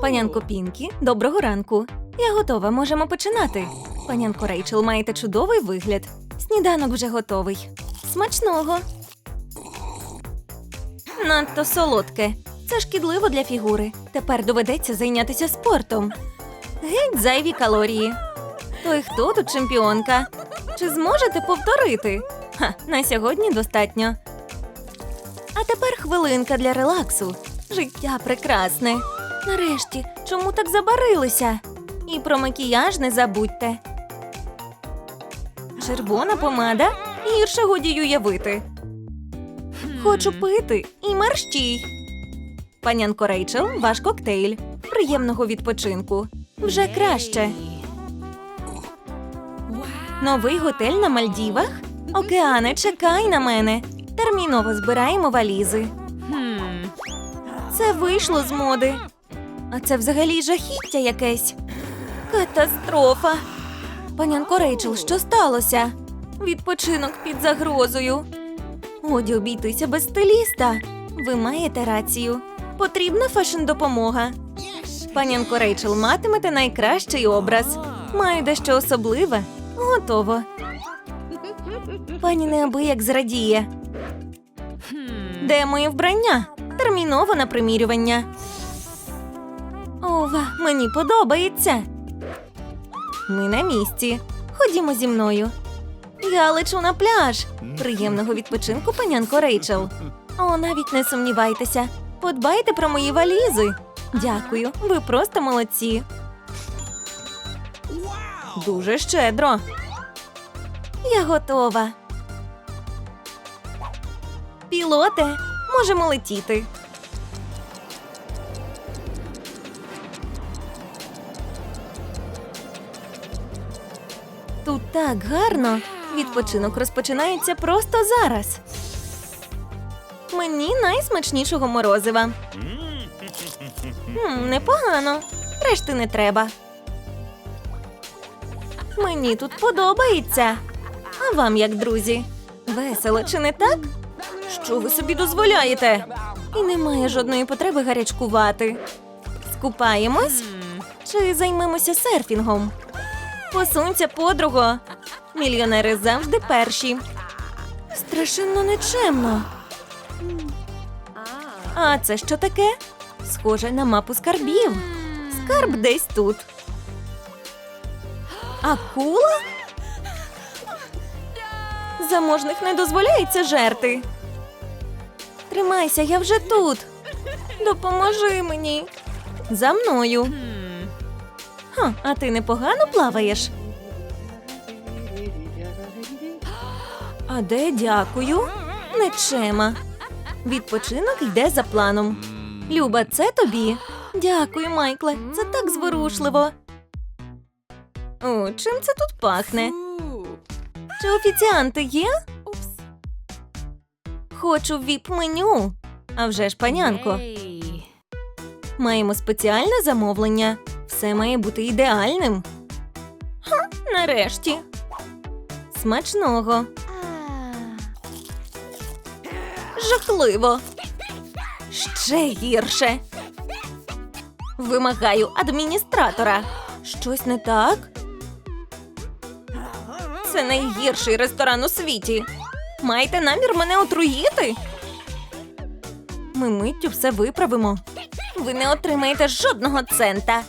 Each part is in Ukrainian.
Панянко Пінкі, доброго ранку. Я готова, можемо починати. Панянко Рейчел, маєте чудовий вигляд. Сніданок вже готовий. Смачного. Надто солодке. Це шкідливо для фігури. Тепер доведеться зайнятися спортом. Геть зайві калорії. То й хто тут чемпіонка? Чи зможете повторити? Ха, на сьогодні достатньо. А тепер хвилинка для релаксу. Життя прекрасне. Нарешті, чому так забарилися? І про макіяж не забудьте. Червона помада гірше годі уявити. Хочу пити і мерщій. Панянко Рейчел, ваш коктейль. Приємного відпочинку. Вже краще. Новий готель на Мальдівах? Океане, чекай на мене. Терміново збираємо валізи. Це вийшло з моди. А це взагалі жахіття якесь. Катастрофа. Панянко Рейчел, що сталося? Відпочинок під загрозою. Годі обійтися без стиліста. Ви маєте рацію. Потрібна фешн-допомога. Панянко Рейчел, матимете найкращий образ. Маю дещо особливе. Готово. Пані неабияк зрадіє. Де моє вбрання? Терміново на примірювання. Ова, мені подобається. Ми на місці. Ходімо зі мною. Я лечу на пляж. Приємного відпочинку, панянко Рейчел. О, навіть не сумнівайтеся. Подбайте про мої валізи. Дякую, ви просто молодці. Дуже щедро. Я готова. Пілоте, можемо летіти. Так гарно. Відпочинок розпочинається просто зараз. Мені найсмачнішого морозива. Хм, непогано. Решти не треба. Мені тут подобається. А вам як, друзі? Весело, чи не так? Що ви собі дозволяєте? І немає жодної потреби гарячкувати. Скупаємось? Чи займемося серфінгом? Посунься, подруго. Мільйонери завжди перші. Страшенно нечемно. А це що таке? Схоже на мапу скарбів. Скарб десь тут. Акула? Заможних не дозволяється жерти. Тримайся, я вже тут. Допоможи мені. За мною. Ха, а ти непогано плаваєш? А де дякую? Нечема. Відпочинок йде за планом. Люба, це тобі. Дякую, Майкле. Це так зворушливо. О, чим це тут пахне? Чи офіціанти є? Хочу віп-меню. А вже ж, панянко. Маємо спеціальне замовлення. Все має бути ідеальним. Ха, нарешті. Смачного. Жахливо. Ще гірше. Вимагаю адміністратора. Щось не так? Це найгірший ресторан у світі. Маєте намір мене отруїти? Ми миттю все виправимо. Ви не отримаєте жодного цента.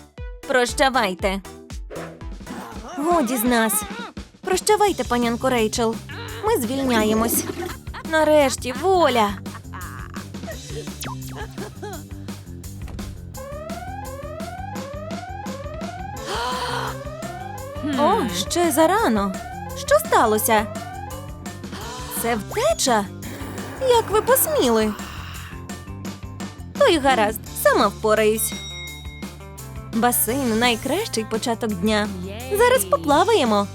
Прощавайте. Годі з нас. Прощавайте, панянко Рейчел. Ми звільняємось. Нарешті воля. О, ще зарано. Що сталося? Це втеча? Як ви посміли? То й гаразд, сама впораюсь. Басейн найкращий початок дня. Зараз поплаваємо.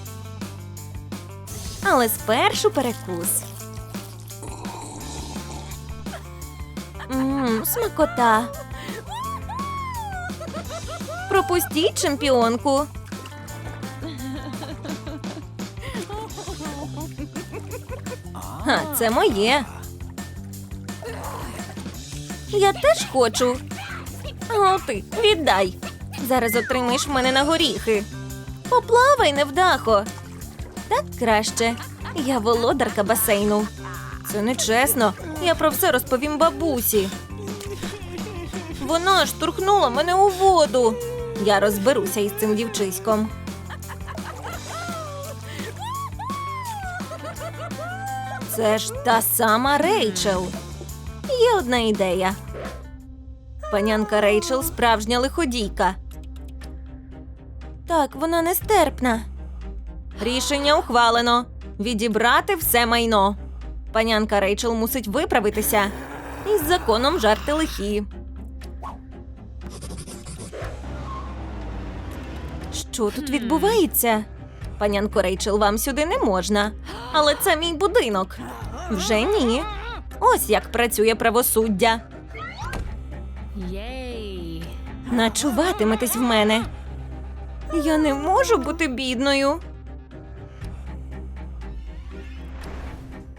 Але спершу перекус. Мм, смакота. Пропустіть чемпіонку. Ха, це моє. Я теж хочу. О, ти, віддай. Зараз отримаєш в мене на горіхи. Поплавай, невдахо. Так краще. Я володарка басейну. Це нечесно. Я про все розповім бабусі. Вона штурхнула мене у воду. Я розберуся із цим дівчиськом. Це ж та сама Рейчел. Є одна ідея. Панянка Рейчел справжня лиходійка. Так, вона нестерпна. Рішення ухвалено. Відібрати все майно. Панянка Рейчел мусить виправитися. Із законом жарти лихі. Що тут відбувається? Панянко Рейчел, вам сюди не можна. Але це мій будинок. Вже ні. Ось як працює правосуддя. Начуватиметесь в мене. Я не можу бути бідною.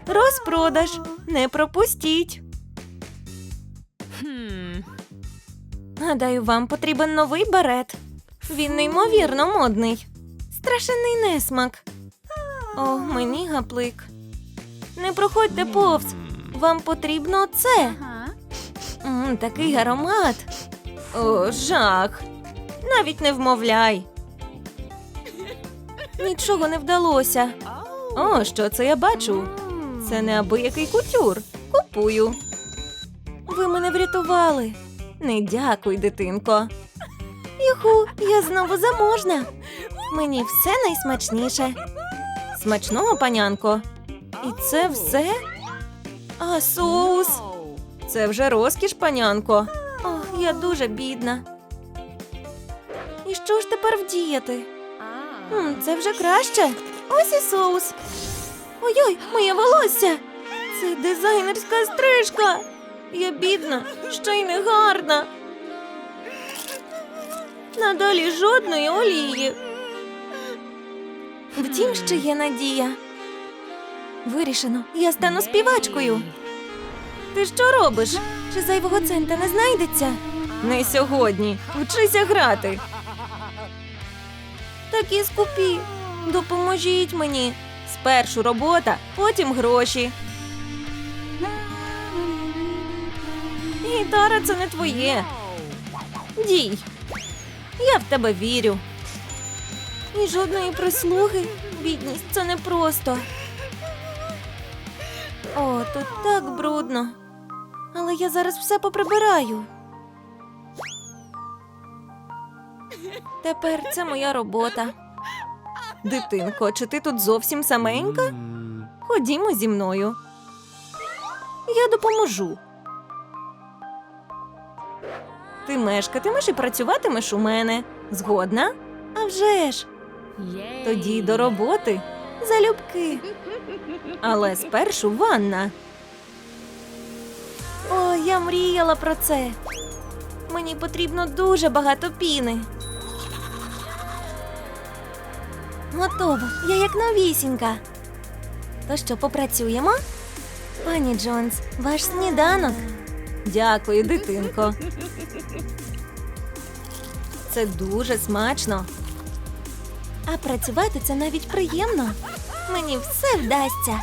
Розпродаж. Не пропустіть. Гадаю, вам потрібен новий берет. Він неймовірно модний. Страшенний несмак. О, мені гаплик. Не проходьте повз. Вам потрібно це. Ага. М, такий аромат. О, жах. Навіть не вмовляй. Нічого не вдалося. О, що це я бачу? Це неабиякий кутюр. Купую. Ви мене врятували. Не дякуй, дитинко. Юху, я знову заможна. Мені все найсмачніше. Смачного, панянко. І це все? А соус? Це вже розкіш, панянко. Ох, я дуже бідна. І що ж тепер вдіяти? М, це вже краще. Ось і соус. Ой-ой, моє волосся. Це дизайнерська стрижка. Я бідна, ще й не гарна. Надалі жодної олії. Втім, ще є надія. Вирішено, я стану співачкою. Ти що робиш? Чи зайвого цента не знайдеться? Не сьогодні. Вчися грати. Такі скупі. Допоможіть мені. Спершу робота, потім гроші. Гітара це не твоє. Дій. Я в тебе вірю. І жодної прислуги. Бідність це непросто. О, тут так брудно. Але я зараз все поприбираю. Тепер це моя робота. Дитинко, чи ти тут зовсім саменька? Ходімо зі мною. Я допоможу. Ти мешкатимеш і працюватимеш у мене. Згодна? А вже ж. Тоді до роботи. Залюбки. Але спершу ванна. О, я мріяла про це. Мені потрібно дуже багато піни. Готово. Я як новісінька. То що, попрацюємо? Пані Джонс, ваш сніданок. Дякую, дитинко. Це дуже смачно. А працювати це навіть приємно. Мені все вдасться.